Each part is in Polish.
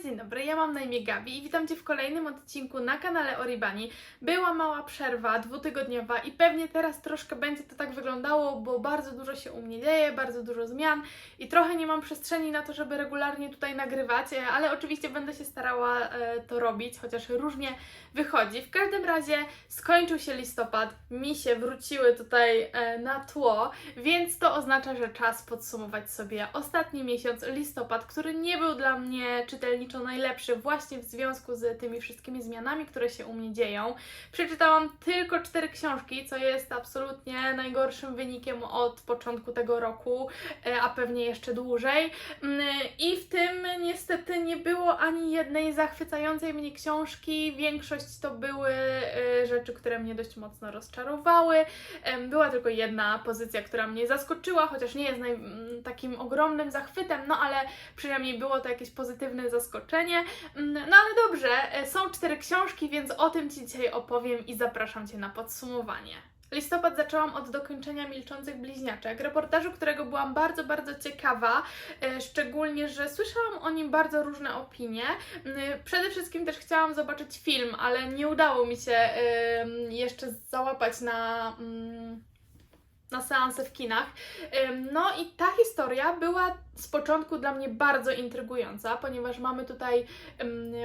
Cześć, dzień dobry, ja mam na imię Gabi i witam Cię w kolejnym odcinku na kanale Oribani. Była mała przerwa, dwutygodniowa i pewnie teraz troszkę będzie to tak wyglądało, bo bardzo dużo się u mnie dzieje, bardzo dużo zmian i trochę nie mam przestrzeni na to, żeby regularnie tutaj nagrywać, e, ale oczywiście będę się starała e, to robić, chociaż różnie wychodzi. W każdym razie skończył się listopad, misie wróciły tutaj e, na tło, więc to oznacza, że czas podsumować sobie ostatni miesiąc, listopad, który nie był dla mnie czytelniczo najlepszy właśnie w związku z tymi wszystkimi zmianami, które się u mnie dzieją. Przeczytałam tylko cztery książki, co jest absolutnie najgorszym wynikiem od początku tego roku, e, a pewnie jeszcze dłużej. Mm, I w tym niestety nie było ani jednej zachwycającej mnie książki. Większość to były e, rzeczy, które mnie dość mocno rozczarowały. Była tylko jedna pozycja, która mnie zaskoczyła, chociaż nie jest naj, m, takim ogromnym zachwytem, no ale przynajmniej było to jakieś pozytywne zaskoczenie. Mm, No ale dobrze, e, są cztery książki, więc o tym Ci dzisiaj opowiem i zapraszam Cię na podsumowanie. Listopad zaczęłam od dokończenia Milczących Bliźniaczek, reportażu, którego byłam bardzo, bardzo ciekawa, e, szczególnie, że słyszałam o nim bardzo różne opinie. Mm, Przede wszystkim też chciałam zobaczyć film, ale nie udało mi się em, jeszcze załapać na... mm, na seanse w kinach. No i ta historia była z początku dla mnie bardzo intrygująca, ponieważ mamy tutaj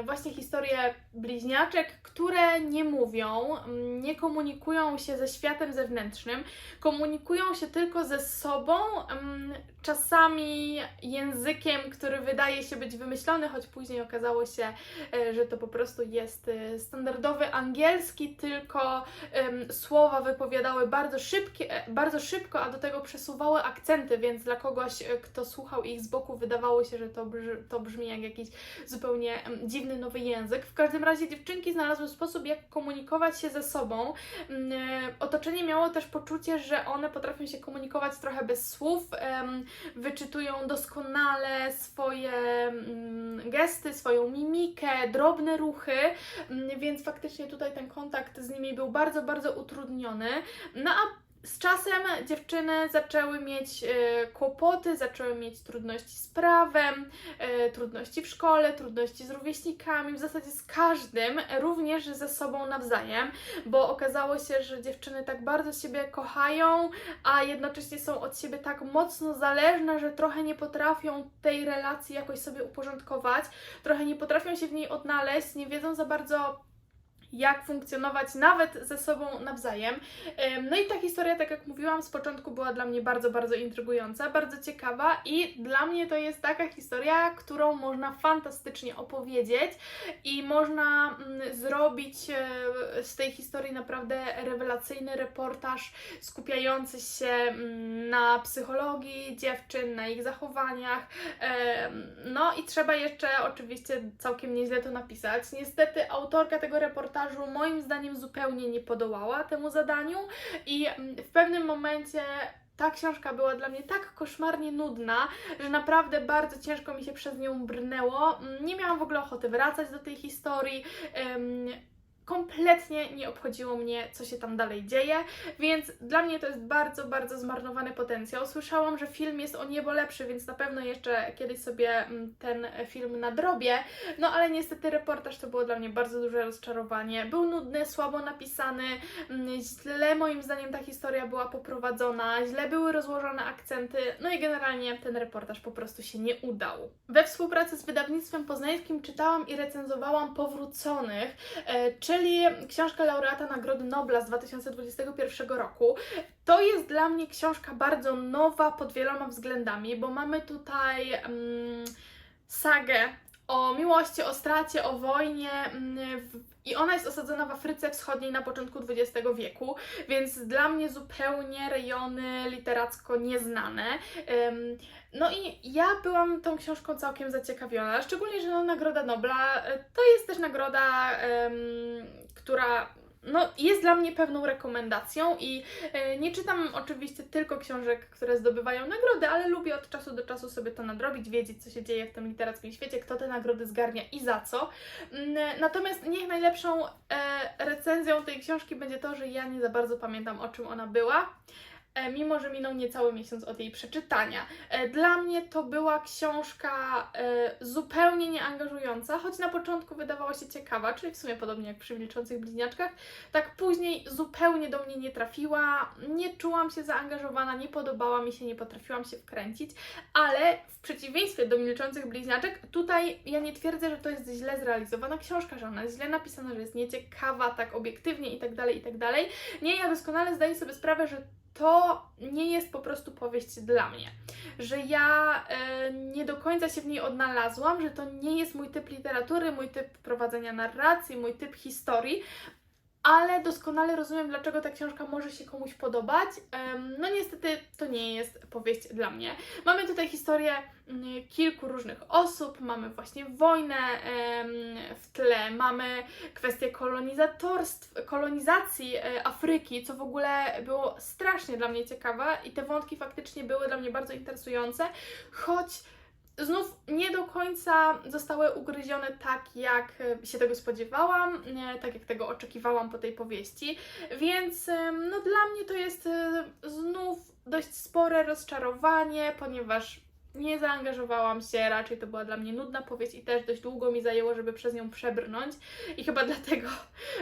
właśnie historię bliźniaczek, które nie mówią, nie komunikują się ze światem zewnętrznym, komunikują się tylko ze sobą, czasami językiem, który wydaje się być wymyślony, choć później okazało się, e, że to po prostu jest e, standardowy angielski, tylko słowa wypowiadały bardzo, szybkie, e, bardzo szybko, a do tego przesuwały akcenty, więc dla kogoś, kto słuchał ich z boku, wydawało się, że to, brz, to brzmi jak jakiś zupełnie dziwny nowy język. W każdym razie dziewczynki znalazły sposób, jak komunikować się ze sobą. Mm, e, Otoczenie miało też poczucie, że one potrafią się komunikować trochę bez słów, wyczytują doskonale swoje mm, gesty, swoją mimikę, drobne ruchy, mm, więc faktycznie tutaj ten kontakt z nimi był bardzo, bardzo utrudniony. No a z czasem dziewczyny zaczęły mieć e, kłopoty, zaczęły mieć trudności z prawem, e, trudności w szkole, trudności z rówieśnikami, w zasadzie z każdym, również ze sobą nawzajem, bo okazało się, że dziewczyny tak bardzo siebie kochają, a jednocześnie są od siebie tak mocno zależne, że trochę nie potrafią tej relacji jakoś sobie uporządkować, trochę nie potrafią się w niej odnaleźć, nie wiedzą za bardzo jak funkcjonować nawet ze sobą nawzajem. Em, No i ta historia, tak jak mówiłam, z początku była dla mnie bardzo, bardzo intrygująca, bardzo ciekawa i dla mnie to jest taka historia, którą można fantastycznie opowiedzieć i można mm, zrobić e, z tej historii naprawdę rewelacyjny reportaż skupiający się mm, na psychologii dziewczyn, na ich zachowaniach. No i trzeba jeszcze oczywiście całkiem nieźle to napisać. Niestety autorka tego reportażu moim zdaniem zupełnie nie podołała temu zadaniu i mm, w pewnym momencie ta książka była dla mnie tak koszmarnie nudna, że naprawdę bardzo ciężko mi się przez nią brnęło. Mm, Nie miałam w ogóle ochoty wracać do tej historii. Kompletnie nie obchodziło mnie, co się tam dalej dzieje, więc dla mnie to jest bardzo, bardzo zmarnowany potencjał. Słyszałam, że film jest o niebo lepszy, więc na pewno jeszcze kiedyś sobie mm, ten film nadrobię. No ale niestety reportaż to było dla mnie bardzo duże rozczarowanie. Był nudny, słabo napisany, mm, źle moim zdaniem ta historia była poprowadzona, źle były rozłożone akcenty, no i generalnie ten reportaż po prostu się nie udał. We współpracy z wydawnictwem poznańskim czytałam i recenzowałam Powróconych, e, czyli książka laureata Nagrody Nobla z 2021 roku. To jest dla mnie książka bardzo nowa pod wieloma względami, bo mamy tutaj mm, sagę o miłości, o stracie, o wojnie mm, i ona jest osadzona w Afryce Wschodniej na początku XX wieku, więc dla mnie zupełnie rejony literacko nieznane. No i ja byłam tą książką całkiem zaciekawiona, szczególnie, że no, Nagroda Nobla e, to jest też nagroda, która no, jest dla mnie pewną rekomendacją i e, nie czytam oczywiście tylko książek, które zdobywają nagrody, ale lubię od czasu do czasu sobie to nadrobić, wiedzieć, co się dzieje w tym literackim świecie, kto te nagrody zgarnia i za co. Mm, Natomiast niech najlepszą e, recenzją tej książki będzie to, że ja nie za bardzo pamiętam, o czym ona była. E, mimo że minął niecały miesiąc od jej przeczytania. E, Dla mnie to była książka e, zupełnie nieangażująca, choć na początku wydawała się ciekawa, czyli w sumie podobnie jak przy Milczących Bliźniaczkach, tak później zupełnie do mnie nie trafiła, nie czułam się zaangażowana, nie podobała mi się, nie potrafiłam się wkręcić, ale w przeciwieństwie do Milczących Bliźniaczek, tutaj ja nie twierdzę, że to jest źle zrealizowana książka, że ona jest źle napisana, że jest nieciekawa tak obiektywnie i tak dalej, i tak dalej. Nie, ja doskonale zdaję sobie sprawę, że to nie jest po prostu powieść dla mnie. Że ja e, nie do końca się w niej odnalazłam, że to nie jest mój typ literatury, mój typ prowadzenia narracji, mój typ historii, ale doskonale rozumiem, dlaczego ta książka może się komuś podobać. No niestety to nie jest powieść dla mnie. Mamy tutaj historię mm, kilku różnych osób, mamy właśnie wojnę w tle, mamy kwestię kolonizatorstw, kolonizacji e, Afryki, co w ogóle było strasznie dla mnie ciekawe i te wątki faktycznie były dla mnie bardzo interesujące, choć znów nie do końca zostały ugryzione tak, jak e, się tego spodziewałam, e, tak jak tego oczekiwałam po tej powieści, więc no dla mnie to jest e, znów dość spore rozczarowanie, ponieważ nie zaangażowałam się, raczej to była dla mnie nudna powieść i też dość długo mi zajęło, żeby przez nią przebrnąć. I chyba dlatego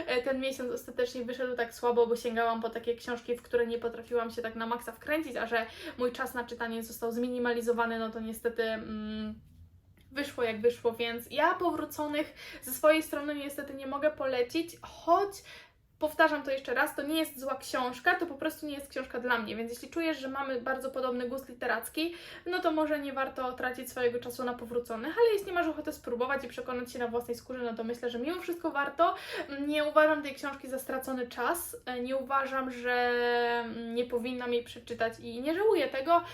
e, ten miesiąc ostatecznie wyszedł tak słabo, bo sięgałam po takie książki, w które nie potrafiłam się tak na maksa wkręcić, a że mój czas na czytanie został zminimalizowany, no to niestety... Mm, wyszło jak wyszło, więc ja powróconych ze swojej strony niestety nie mogę polecić, choć powtarzam to jeszcze raz, to nie jest zła książka, to po prostu nie jest książka dla mnie, więc jeśli czujesz, że mamy bardzo podobny gust literacki, no to może nie warto tracić swojego czasu na powróconych, ale jeśli masz ochotę spróbować i przekonać się na własnej skórze, no to myślę, że mimo wszystko warto. Nie uważam tej książki za stracony czas, nie uważam, że nie powinnam jej przeczytać i nie żałuję tego,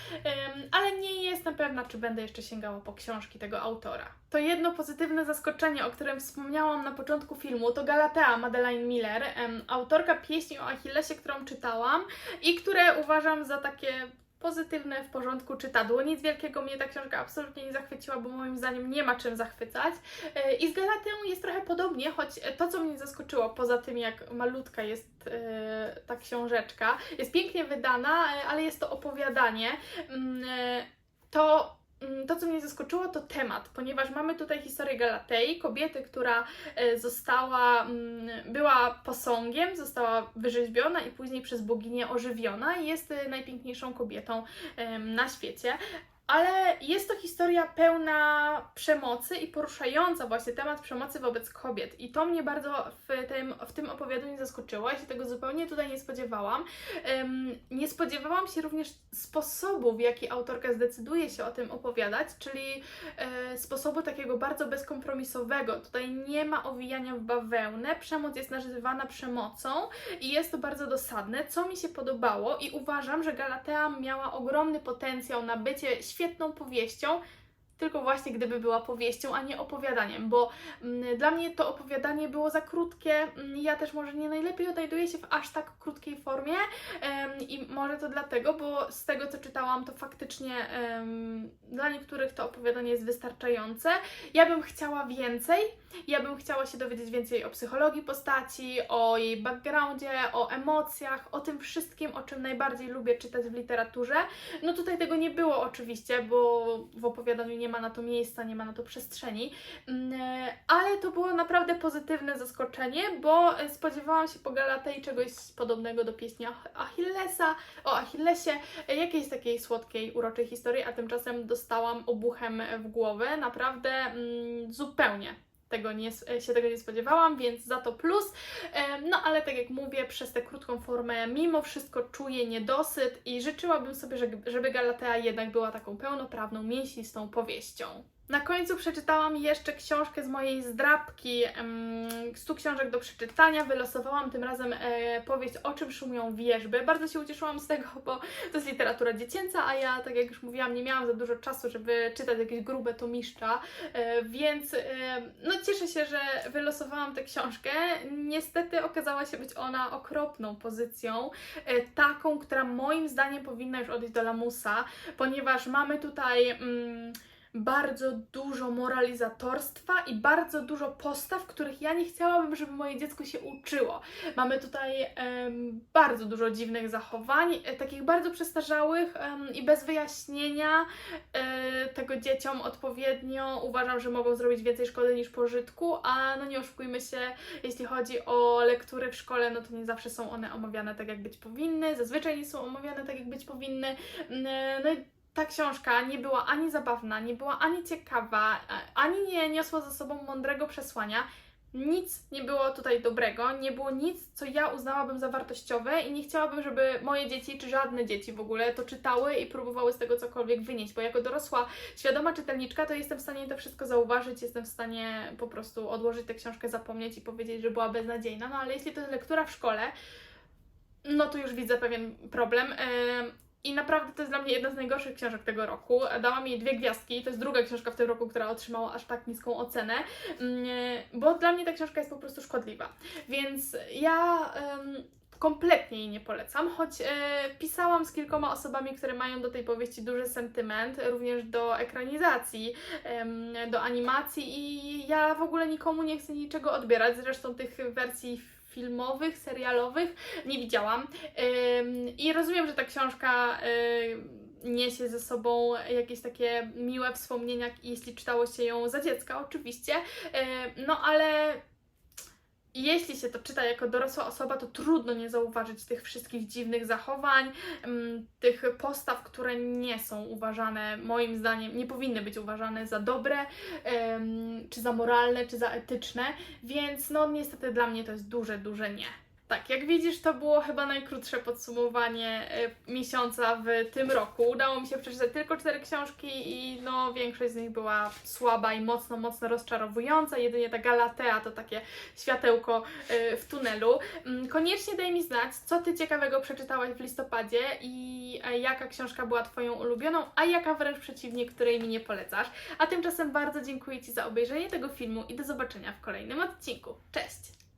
ale nie jestem pewna, czy będę jeszcze sięgała po książki tego autora. To jedno pozytywne zaskoczenie, o którym wspomniałam na początku filmu, to Galatea Madeleine Miller, autorka pieśni o Achillesie, którą czytałam i które uważam za takie pozytywne, w porządku czytadło. Nic wielkiego mnie ta książka absolutnie nie zachwyciła, bo moim zdaniem nie ma czym zachwycać. E, I z Galateą jest trochę podobnie, choć to, co mnie zaskoczyło, poza tym jak malutka jest e, ta książeczka, jest pięknie wydana, e, ale jest to opowiadanie, mm, to to, co mnie zaskoczyło, to temat, ponieważ mamy tutaj historię Galatei, kobiety, która e, została, mm, była posągiem, została wyrzeźbiona i później przez boginię ożywiona i jest e, najpiękniejszą kobietą na świecie. Ale jest to historia pełna przemocy i poruszająca właśnie temat przemocy wobec kobiet. I to mnie bardzo w tym, w tym opowiadaniu zaskoczyło. Ja się tego zupełnie tutaj nie spodziewałam. Em, nie spodziewałam się również sposobu, w jaki autorka zdecyduje się o tym opowiadać, czyli e, sposobu takiego bardzo bezkompromisowego. Tutaj nie ma owijania w bawełnę, przemoc jest nazywana przemocą i jest to bardzo dosadne, co mi się podobało i uważam, że Galatea miała ogromny potencjał na bycie świetną powieścią, tylko właśnie gdyby była powieścią, a nie opowiadaniem, bo mm, dla mnie to opowiadanie było za krótkie. Mm, Ja też może nie najlepiej odnajduję się w aż tak krótkiej formie i może to dlatego, bo z tego co czytałam, to faktycznie dla niektórych to opowiadanie jest wystarczające. Ja bym chciała więcej. Ja bym chciała się dowiedzieć więcej o psychologii postaci, o jej backgroundzie, o emocjach, o tym wszystkim, o czym najbardziej lubię czytać w literaturze. No tutaj tego nie było oczywiście, bo w opowiadaniu nie ma na to miejsca, nie ma na to przestrzeni, Mm, e, ale to było naprawdę pozytywne zaskoczenie, bo e, spodziewałam się po Galatei czegoś podobnego do pieśni Ach- Achillesa, o Achillesie, e, jakiejś takiej słodkiej, uroczej historii, a tymczasem dostałam obuchem w głowę, naprawdę mm, zupełnie tego nie, się tego nie spodziewałam, więc za to plus. No ale tak jak mówię, przez tę krótką formę mimo wszystko czuję niedosyt i życzyłabym sobie, że- żeby Galatea jednak była taką pełnoprawną, mięsistą powieścią. Na końcu przeczytałam jeszcze książkę z mojej zdrabki em, 100 książek do przeczytania. Wylosowałam tym razem e, powieść O czym szumią wierzby. Bardzo się ucieszyłam z tego, bo to jest literatura dziecięca, a ja, tak jak już mówiłam, nie miałam za dużo czasu, żeby czytać jakieś grube tomiszcza, e, więc e, no cieszę się, że wylosowałam tę książkę. Niestety okazała się być ona okropną pozycją, taką, która moim zdaniem powinna już odejść do lamusa, ponieważ mamy tutaj... Mm, bardzo dużo moralizatorstwa i bardzo dużo postaw, których ja nie chciałabym, żeby moje dziecko się uczyło. Mamy tutaj em, bardzo dużo dziwnych zachowań, e, takich bardzo przestarzałych em, i bez wyjaśnienia e, tego dzieciom odpowiednio. Uważam, że mogą zrobić więcej szkody niż pożytku, a no nie oszukujmy się, jeśli chodzi o lektury w szkole, no to nie zawsze są one omawiane tak, jak być powinny, zazwyczaj nie są omawiane tak, jak być powinny. No i ta książka nie była ani zabawna, nie była ani ciekawa, a- ani nie niosła ze sobą mądrego przesłania. Nic nie było tutaj dobrego, nie było nic, co ja uznałabym za wartościowe i nie chciałabym, żeby moje dzieci, czy żadne dzieci w ogóle to czytały i próbowały z tego cokolwiek wynieść, bo jako dorosła, świadoma czytelniczka, to jestem w stanie to wszystko zauważyć, jestem w stanie po prostu odłożyć tę książkę, zapomnieć i powiedzieć, że była beznadziejna, no ale jeśli to jest lektura w szkole, no to już widzę pewien problem. I naprawdę to jest dla mnie jedna z najgorszych książek tego roku. Dałam jej dwie gwiazdki. To jest druga książka w tym roku, która otrzymała aż tak niską ocenę, Ym, bo dla mnie ta książka jest po prostu szkodliwa. Więc ja ym, kompletnie jej nie polecam, choć e, pisałam z kilkoma osobami, które mają do tej powieści duży sentyment, również do ekranizacji, do animacji i ja w ogóle nikomu nie chcę niczego odbierać. Zresztą tych wersji filmowych, serialowych nie widziałam. I rozumiem, że ta książka ym, niesie ze sobą jakieś takie miłe wspomnienia, jeśli czytało się ją za dziecka, oczywiście. No ale jeśli się to czyta jako dorosła osoba, to trudno nie zauważyć tych wszystkich dziwnych zachowań, ym, tych postaw, które nie są uważane, moim zdaniem, nie powinny być uważane za dobre, czy za moralne, czy za etyczne, więc no niestety dla mnie to jest duże, duże nie. Tak, jak widzisz, to było chyba najkrótsze podsumowanie y, miesiąca w tym roku. Udało mi się przeczytać tylko cztery książki i no większość z nich była słaba i mocno, mocno rozczarowująca. Jedynie ta Galatea to takie światełko y, w tunelu. Mm, Koniecznie daj mi znać, co Ty ciekawego przeczytałaś w listopadzie i e, jaka książka była Twoją ulubioną, a jaka wręcz przeciwnie, której mi nie polecasz. A tymczasem bardzo dziękuję Ci za obejrzenie tego filmu i do zobaczenia w kolejnym odcinku. Cześć!